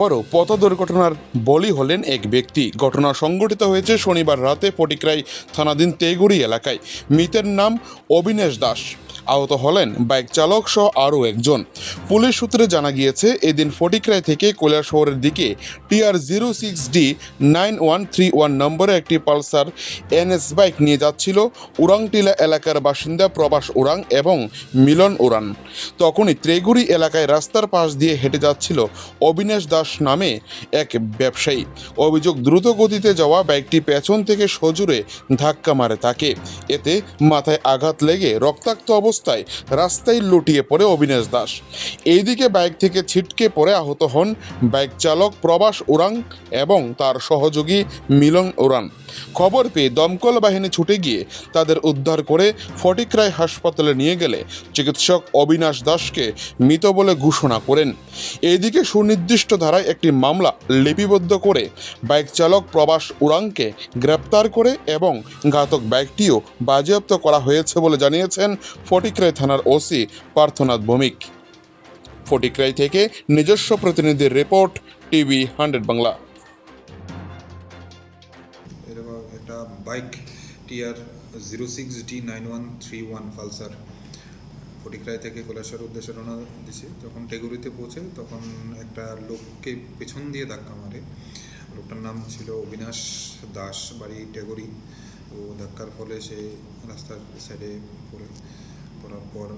পরও পথ দুর্ঘটনার বলি হলেন এক ব্যক্তি। ঘটনা সংঘটিত হয়েছে শনিবার রাতে ফটিকরাই থানাধীন তেগুড়ি এলাকায়। মৃতের নাম অবিনেশ দাস। আহত হলেন বাইক চালক সহ আরও একজন। পুলিশ সূত্রে জানা গিয়েছে, এদিন ফটিকরাই থেকে কৈলাসহরের দিকে TR zero six D nine one three one নম্বরে একটি পালসার এনএস বাইক নিয়ে যাচ্ছিল উরাংটিলা এলাকার বাসিন্দা প্রবাস উরাং এবং মিলন উড়ান তখনই ত্রেগুড়ি এলাকায় রাস্তার পাশ দিয়ে হেঁটে যাচ্ছিল অবিনাশ দাস নামে এক ব্যবসায়ী। অভিযোগ দ্রুত গতিতে যাওয়া বাইকটি পেছন থেকে সজুরে ধাক্কা মারে তাকে। এতে মাথায় আঘাত লেগে রক্তাক্ত অবস্থায় রাস্তায় লুটিয়ে পড়ে অবিনাশ দাস। এইদিকে বাইক থেকে ছিটকে পড়ে আহত হন বাইক চালক প্রবাস ওরাং এবং তার সহযোগী মিলন উড়ান খবর পেয়ে দমকল বাহিনী ছুটে গিয়ে তাদের উদ্ধার করে ফটিকরায় হাসপাতালে নিয়ে গেলে চিকিৎসক অবিনাশ দাসকে মৃত বলে ঘোষণা করেন। এদিকে সুনির্দিষ্ট ধারায় একটি মামলা লিপিবদ্ধ করে বাইক চালক প্রবাস উড়াংকে গ্রেপ্তার করে এবং ঘাতক বাইকটিও বাজেয়াপ্ত করা হয়েছে বলে জানিয়েছেন ফটিকরাই থানার ওসি পার্থনাথ ভৌমিক। ফটিকরাই থেকে নিজস্ব প্রতিনিধির রিপোর্ট টিভি হান্ড্রেড বাংলা। এরকম একটা bike TR zero six D nine one three one Pulsar Fatikroy থেকে কৈলাসের উদ্দেশ্যে রওনা দিছে। যখন টেগুরিতে পৌঁছে তখন একটা লোককে পেছন দিয়ে ধাক্কা মারে। লোকটার নাম ছিল অবিনাশ দাস, বাড়ি টেগুরি। তো ধাক্কার ফলে সে রাস্তার সাইডে পড়ে। পড়ার পর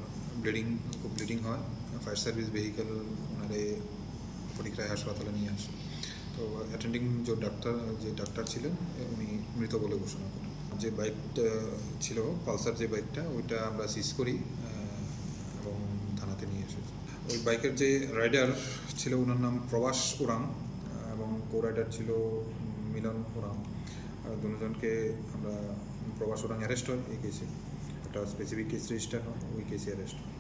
ব্লিডিং খুব ব্লিডিং হয়। ফায়ার সার্ভিস ভেহিকেল ওনারে ফটিকরাই হাসপাতালে নিয়ে আসে। তো অ্যাটেন্ডিং যে ডাক্তার যে ডাক্তার ছিলেন উনি মৃত বলে ঘোষণা করেন। যে বাইকটা ছিল পালসার যে বাইকটা ওইটা আমরা সিজ করি এবং থানাতে নিয়ে এসেছি। ওই বাইকের যে রাইডার ছিল ওনার নাম প্রবাস আহ, এবং কো রাইডার ছিল মিলন আর দুজনকে আমরা প্রবাস উড়াং অ্যারেস্ট হয় এই কেসে একটা স্পেসিফিক কেস রেজিস্টার হয় ওই কেসে অ্যারেস্ট হয়।